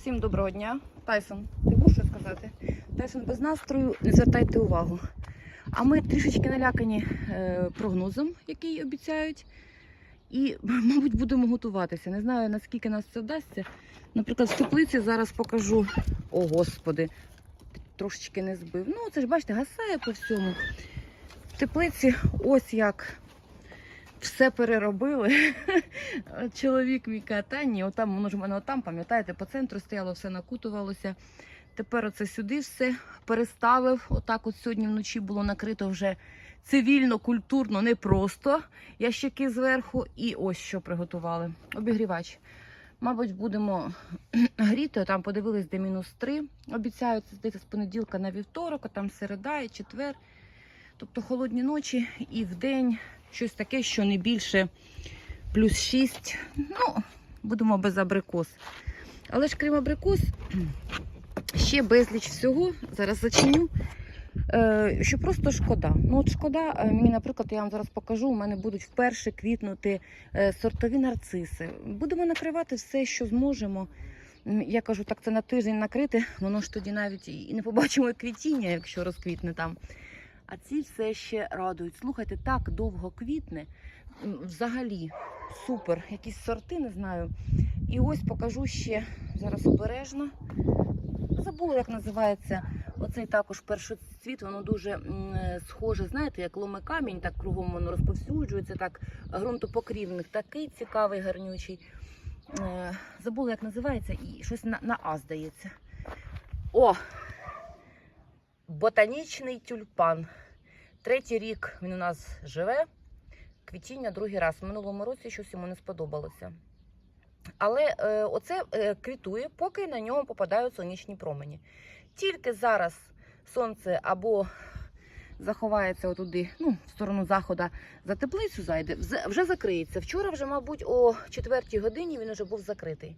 Всім доброго дня. Тайсон, ти можеш щось сказати? Тайсон без настрою, не звертайте увагу. А ми трішечки налякані е, прогнозом, який обіцяють. І, мабуть, будемо готуватися. Не знаю, наскільки нас це вдасться. Наприклад, в теплиці зараз покажу. О, господи, трошечки не збив. Ну, це ж бачите, гасає по всьому. В теплиці ось як все переробили. Чоловік мій каже, та ні, отам, воно ж в мене отам, пам'ятаєте, по центру стояло, все накутувалося. Тепер оце сюди все переставив. Отак от сьогодні вночі було накрито вже цивільно, культурно, не просто ящики зверху. І ось що приготували. Обігрівач. Мабуть, будемо гріти. Там подивились, де мінус 3. Обіцяють здається, з понеділка на вівторок, а там середа і четвер. Тобто холодні ночі і в день щось таке, що не більше плюс 6. Ну, будемо без абрикос. Але ж крім абрикос, ще безліч всього. Зараз зачиню. Е, що просто шкода. Ну от шкода, е, мені, наприклад, я вам зараз покажу, у мене будуть вперше квітнути е, сортові нарциси. Будемо накривати все, що зможемо. Я кажу, так це на тиждень накрити, воно ж тоді навіть і не побачимо квітіння, якщо розквітне там. А ці все ще радують. Слухайте, так довго квітне. Взагалі супер. Якісь сорти, не знаю. І ось покажу ще зараз обережно. Забула, як називається. Оцей також першоцвіт, воно дуже схоже, знаєте, як ломе камінь, так кругом воно розповсюджується, так ґрунтопокрівник, такий цікавий, гарнючий. Е, Забула, як називається, і щось на, на А здається. О! Ботанічний тюльпан. Третій рік він у нас живе. Квітіння другий раз. В минулому році щось йому не сподобалося. Але е, оце е, квітує, поки на ньому попадають сонячні промені. Тільки зараз сонце або заховається отуди, ну, в сторону заходу, за теплицю зайде, вже закриється. Вчора вже, мабуть, о 4 годині він вже був закритий.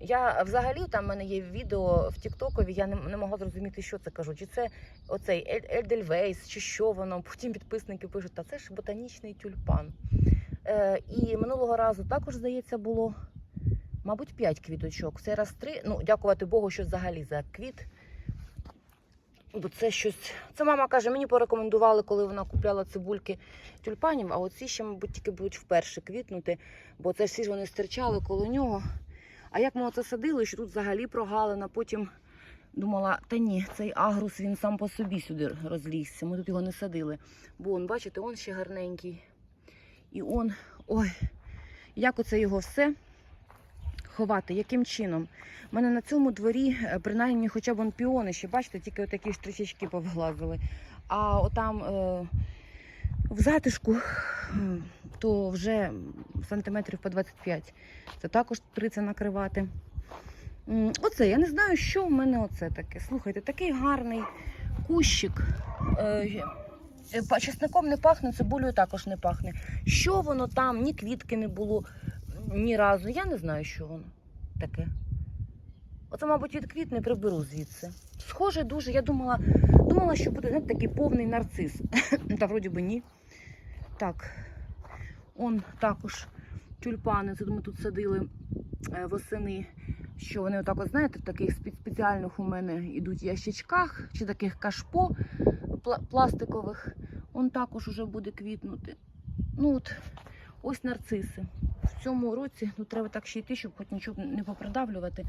Я взагалі там в мене є відео в Тіктокові, я не, не могла зрозуміти, що це кажу. Чи це оцей Ельдельвейс, чи що воно. Потім підписники пишуть, та це ж ботанічний тюльпан. Е, і минулого разу також, здається, було, мабуть, 5 квіточок. Цей раз 3. Ну, дякувати Богу, що взагалі за квіт. Бо це щось. Це мама каже, мені порекомендували, коли вона купляла цибульки тюльпанів, а оці ще, мабуть, тільки будуть вперше квітнути, бо це всі ж вони стирчали коло нього. А як ми оце садили, що тут взагалі прогалина, потім думала, та ні, цей агрус він сам по собі сюди розлізся. Ми тут його не садили. Бо он, бачите, он ще гарненький. І он, ой, як оце його все ховати, яким чином? У мене на цьому дворі, е, принаймні, хоча б он піони ще, бачите, тільки отакі штричечки повглазили. А отам е, в затишку то вже сантиметрів по 25. Це також прийдеться накривати. Оце, я не знаю, що в мене оце таке. Слухайте, такий гарний кущик. Е, Е, Чесником не пахне, цибулею також не пахне. Що воно там, ні квітки не було ні разу. Я не знаю, що воно таке. Оце, мабуть, від квітни приберу звідси. Схоже дуже, я думала, думала, що буде знаєте, такий повний нарцис. Та вроді би ні. Так, он також тюльпани. Це ми тут садили е, восени. Що вони отак, от, знаєте, в таких спеціальних у мене йдуть ящичках, чи таких кашпо пластикових. Он також уже буде квітнути. Ну от, ось нарциси. В цьому році ну, треба так ще йти, щоб хоч нічого не попридавлювати.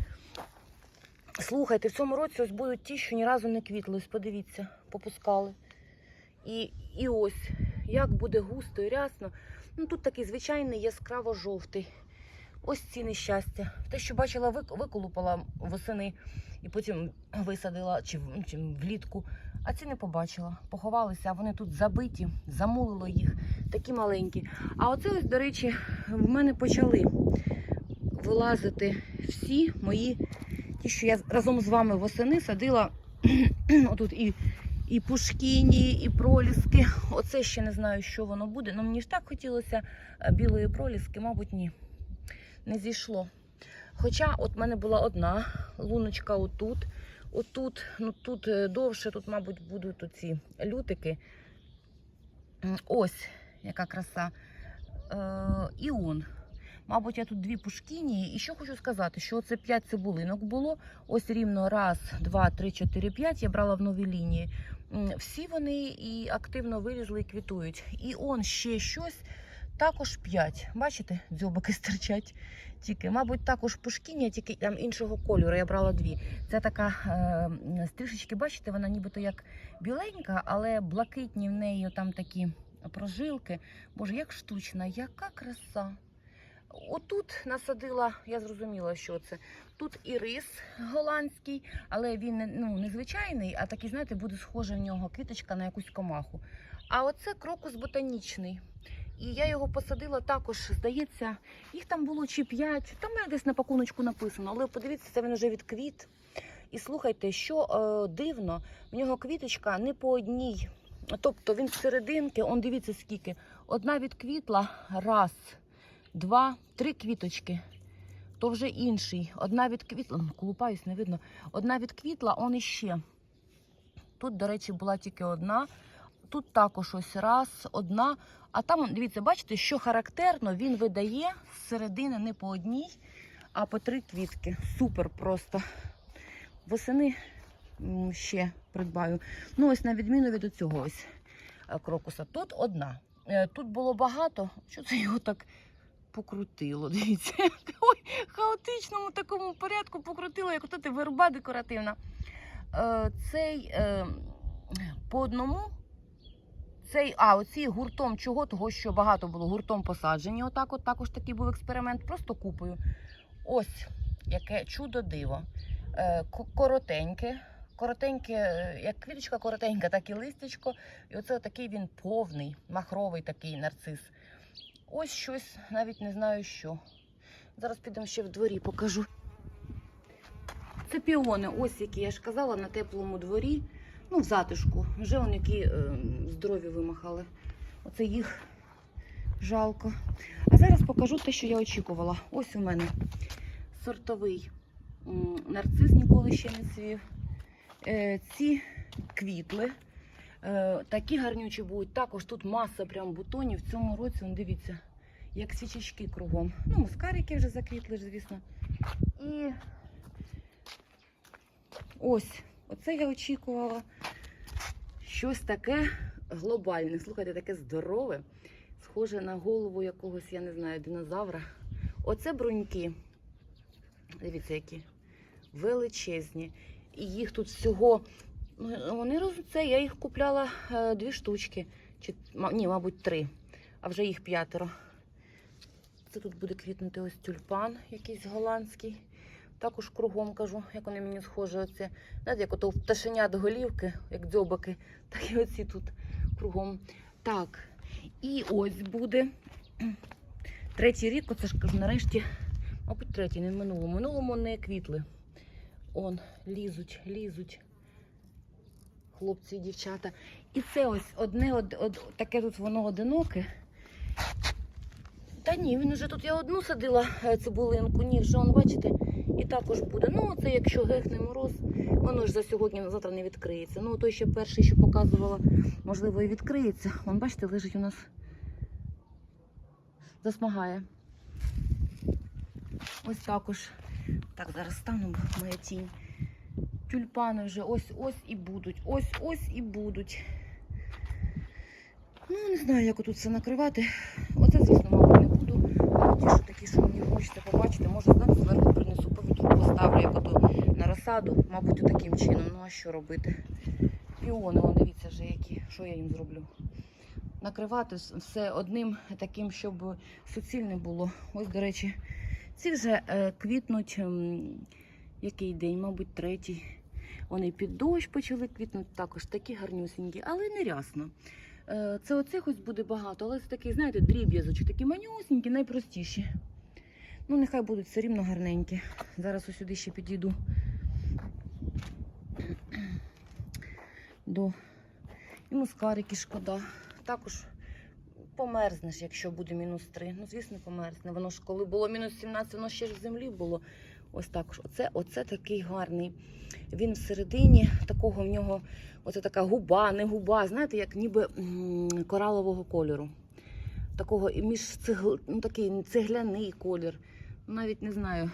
Слухайте, в цьому році ось будуть ті, що ні разу не квітли. Ось подивіться, попускали. І, і ось, як буде густо і рясно. Ну тут такий звичайний яскраво-жовтий. Ось ці нещастя. Те, що бачила, виколупала восени і потім висадила чи, чи влітку. А ці не побачила. Поховалися, а вони тут забиті, замулило їх, такі маленькі. А оце ось, до речі, в мене почали вилазити всі мої, ті, що я разом з вами восени садила отут і, і пушкіні, і проліски. Оце ще не знаю, що воно буде. Ну мені ж так хотілося е, білої проліски, мабуть, ні. Не зійшло. Хоча от в мене була одна луночка отут. Отут, ну тут е, довше, тут, мабуть, будуть оці лютики. Ось яка краса. Е, і он. Мабуть, я тут дві пушкіні. І що хочу сказати, що це 5 цибулинок було. Ось рівно раз, два, три, чотири, п'ять. Я брала в новій лінії. Всі вони і активно вилізли і квітують. І он ще щось, також 5. Бачите, дзьобики стирчать. Тільки, мабуть, також пушкіні, тільки там іншого кольору. Я брала дві. Це така е, стрішечки, бачите, вона нібито як біленька, але блакитні в неї там такі прожилки. Боже, як штучна, яка краса. Отут насадила, я зрозуміла, що це. Тут і рис голландський, але він не- ну, незвичайний, а такий, знаєте, буде схожа в нього квіточка на якусь комаху. А оце крокус ботанічний. І я його посадила також, здається, їх там було чи 5, там десь на пакуночку написано, але подивіться, це він вже відквіт. І слухайте, що е, дивно, в нього квіточка не по одній. Тобто він серединки, он дивіться скільки. Одна відквітла, раз, два, три квіточки. То вже інший. Одна відквітла, ну, колупаюсь, не видно. Одна відквітла, он іще. Тут, до речі, була тільки одна. Тут також ось раз, одна. А там, дивіться, бачите, що характерно, він видає з середини не по одній, а по три квітки. Супер просто. Восени ще придбаю. Ну, ось на відміну від цього ось е, крокуса. Тут одна. Е, Тут було багато. Що це його так покрутило? Дивіться, ой, хаотичному такому порядку покрутило, як тут верба декоративна. Е, Цей е, по одному. Цей, а, оці гуртом чого? Того, що багато було гуртом посаджені. Отак, от також такий був експеримент, просто купою. Ось яке чудо диво. Е, коротеньке. Коротеньке, е, як квіточка коротенька, так і листячко. І оце такий він повний, махровий такий нарцис. Ось щось, навіть не знаю що. Зараз підемо ще в дворі, покажу. Це піони, ось які я ж казала, на теплому дворі. Ну, в затишку. Вже вони які е, здорові вимахали. Оце їх жалко. А зараз покажу те, що я очікувала. Ось у мене сортовий нарцис ніколи ще не цвів. Е, ці квітли. Е, такі гарнючі будуть. Також тут маса прям бутонів. В цьому році, он, дивіться, як свічечки кругом. Ну, мускарики вже заквітли, звісно. І ось, оце я очікувала. Щось таке глобальне. Слухайте, таке здорове, схоже на голову якогось, я не знаю, динозавра. Оце бруньки. Дивіться, які величезні. І їх тут всього. Ну, Вони роз... це, я їх купляла е, дві штучки. Чи, ні, мабуть, три. А вже їх п'ятеро. Це тут буде квітнути ось тюльпан якийсь голландський. Також кругом кажу, як вони мені схожі. Оце. Знаєте, як ото пташенят голівки, як дзьобаки, так і оці тут кругом. Так. І ось буде третій рік, оце ж кажу, нарешті, мабуть, третій, не в минулому. В минулому не квітли. Он, лізуть, лізуть. Хлопці і дівчата. І це ось одне од, од, таке тут воно одиноке. Та ні, він уже тут я одну садила е, цибулинку, ні, вже он, бачите, і також буде. Ну, це якщо гехне мороз, воно ж за сьогодні, завтра не відкриється. Ну, той ще перший, що показувала, можливо, і відкриється. Вон, бачите, лежить у нас. Засмагає. Ось також. Так, зараз стану, бо моя тінь. Тюльпани вже ось ось і будуть. Ось ось і будуть. Ну, не знаю, як тут все накривати. Оце, звісно, мабуть, не буду. Ті, що такі, що мені хочеться побачити, може, знаєте, зверху принесу повітру, поставлю, як ото на розсаду, мабуть, таким чином. Ну а що робити? Піони, вон, дивіться вже які. Що я їм зроблю? Накривати все одним таким, щоб суцільне було. Ось, до речі, ці вже е, квітнуть. ем, який день, мабуть, третій. Вони під дощ почали квітнути, також такі гарнюсінькі, але не рясно. Е, Це оцих ось буде багато, але це такий, знаєте, дріб'язочок, такі манюсінькі, найпростіші. Ну, нехай будуть все рівно гарненькі. Зараз ось сюди ще підійду до і мускарики шкода. Також померзнеш, якщо буде мінус 3. Ну, звісно, померзне. Воно ж коли було мінус 17, воно ще ж в землі було. Ось також. Оце, оце такий гарний. Він всередині такого в нього, оце така губа, не губа, знаєте, як ніби коралового кольору. такого між цегл, ну, такий цегляний колір. Навіть не знаю.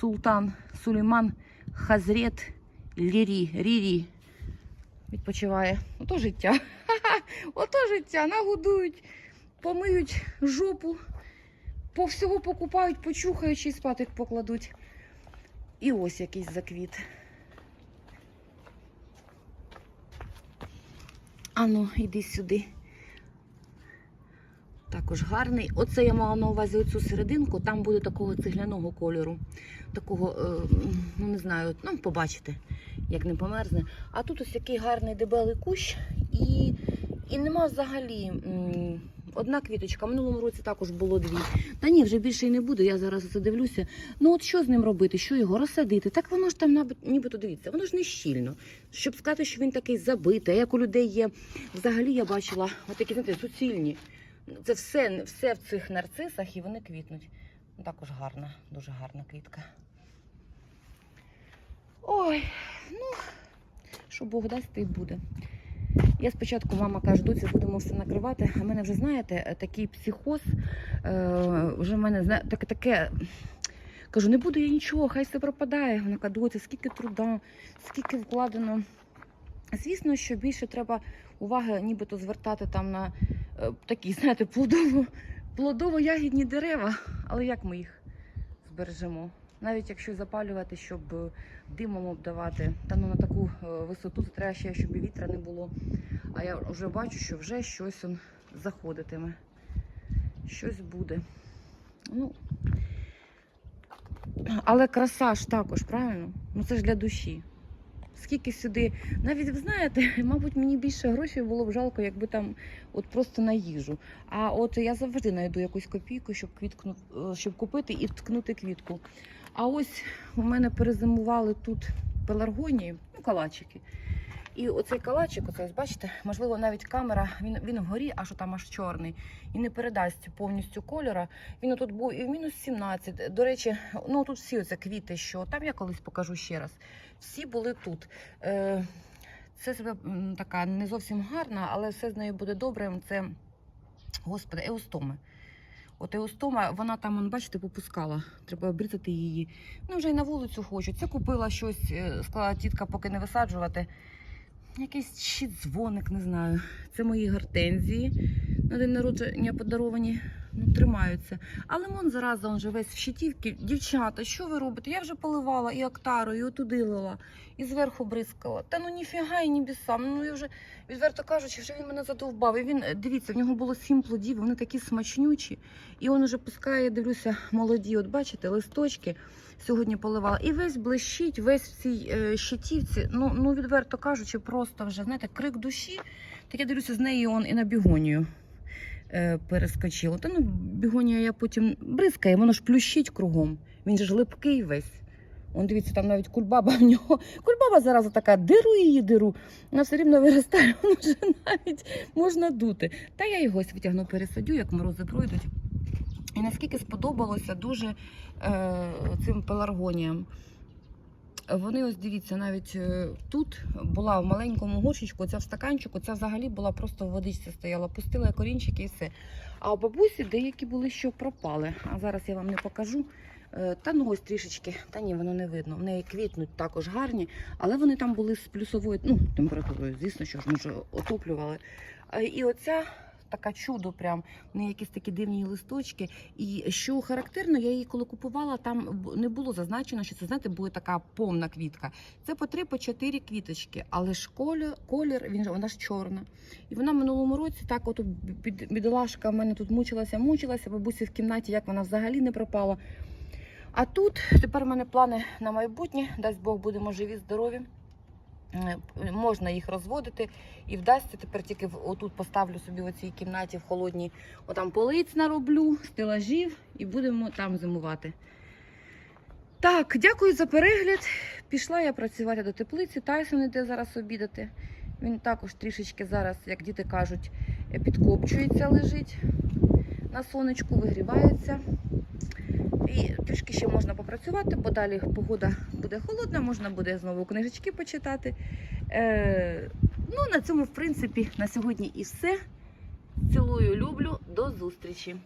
Султан Сулейман Хазрет Лірі. Рірі. Відпочиває. Ото життя. Ото життя. Нагодують, помиють жопу, по всього покупають, почухають і спати покладуть. І ось якийсь заквіт. Ану, іди сюди. Також гарний. Оце я мала на увазі оцю серединку, там буде такого цегляного кольору. Такого, е, ну не знаю, ну побачите, як не померзне. А тут ось який гарний дебелий кущ, і, і нема взагалі одна квіточка. Минулому році також було дві. Та ні, вже більше і не буде. Я зараз це дивлюся. Ну от що з ним робити? Що його розсадити? Так воно ж там нібито дивіться, воно ж не щільно. Щоб сказати, що він такий забитий. Як у людей є, взагалі я бачила отакі, знаєте, суцільні. Це все, все в цих нарцисах і вони квітнуть. Ну, Також гарна, дуже гарна квітка. Ой, ну, що Бог дасть, те й буде. Я спочатку, мама каже, доці, будемо все накривати. А в мене вже, знаєте, такий психоз. Е, вже в мене таке, таке. Кажу, не буду я нічого, хай все пропадає. Вона каже, доці, скільки труда, скільки вкладено. Звісно, що більше треба уваги нібито звертати там на е, такі, знаєте, плодово, плодово-ягідні дерева. Але як ми їх збережемо? Навіть якщо запалювати, щоб е, димом обдавати, та ну на таку е, висоту це треба ще, щоб вітра не було. А я вже бачу, що вже щось он заходитиме. Щось буде. Ну, але краса ж також, правильно? Ну це ж для душі. Скільки сюди, навіть ви знаєте, мабуть, мені більше грошей було б жалко, якби там от просто на їжу. А от я завжди знайду якусь копійку, щоб квітку, е, щоб купити і вткнути квітку. А ось у мене перезимували тут пеларгонії, ну, калачики. І оцей калачик, оце, бачите, можливо, навіть камера, він, він вгорі, аж там аж чорний, і не передасть повністю кольора. Він тут був і в мінус 17. До речі, ну тут всі оце квіти, що там я колись покажу ще раз. Всі були тут. Е, це себе така не зовсім гарна, але все з нею буде добре. Це, господи, еустоми. От еустома, вона там, он, бачите, попускала. Треба обрізати її. Ну, вже й на вулицю хочуть. Це купила щось, склала тітка, поки не висаджувати. Якийсь ще дзвоник, не знаю. Це мої гортензії. На день народження подаровані. Ну, тримаються. А лимон зараза, он же весь в щитівці. Дівчата, що ви робите? Я вже поливала і актару, і отуди лила, і зверху бризкала. Та ну ніфіга і ні бісам. Ну я вже відверто кажучи, вже він мене задовбав. І він, дивіться, в нього було сім плодів, вони такі смачнючі. І він уже пускає, дивлюся, молоді. От бачите, листочки сьогодні поливала. І весь блищить, весь в цій е, щитівці. Ну, ну відверто кажучи, просто вже знаєте, крик душі. Так я дивлюся, з неї он і на бігонію перескочило. Та ну бігонія я потім бризкає, воно ж плющить кругом. Він ж липкий весь. Он дивіться, там навіть кульбаба в нього. Кульбаба зараз така, диру її диру. Вона все рівно виростає, воно вже навіть можна дути. Та я його витягну, пересадю, як морози пройдуть. І наскільки сподобалося дуже е, цим пеларгоніям. Вони ось дивіться, навіть е, тут була в маленькому горщичку, ця в стаканчику, ця взагалі була просто в водичці стояла, пустила корінчики і все. А у бабусі деякі були, що пропали. А зараз я вам не покажу. Е, Та ну ось трішечки, та ні, воно не видно. В неї квітнуть також гарні, але вони там були з плюсовою ну, температурою, звісно, що ж ми ж отоплювали. Е, І оця така чудо, прям в неї якісь такі дивні листочки. І що характерно, я її коли купувала, там не було зазначено, що це знаєте, буде така повна квітка. Це по три, по чотири квіточки, але ж колір, колір він вона ж чорна. І вона в минулому році так, от бід- бідолашка в мене тут мучилася, мучилася, бабусі в кімнаті, як вона взагалі не пропала. А тут тепер у мене плани на майбутнє, дасть Бог, будемо живі, здорові. Можна їх розводити і вдасться тепер тільки отут поставлю собі в цій кімнаті в холодній, отам полиць нароблю, стелажів і будемо там зимувати. Так, дякую за перегляд. Пішла я працювати до теплиці. Тайсон іде зараз обідати. Він також трішечки зараз, як діти кажуть, підкопчується, лежить на сонечку, вигрівається. І трішки ще можна попрацювати, бо далі погода буде холодна, можна буде знову книжечки почитати. Е, ну, на цьому, в принципі, на сьогодні і все. цілую, люблю. До зустрічі!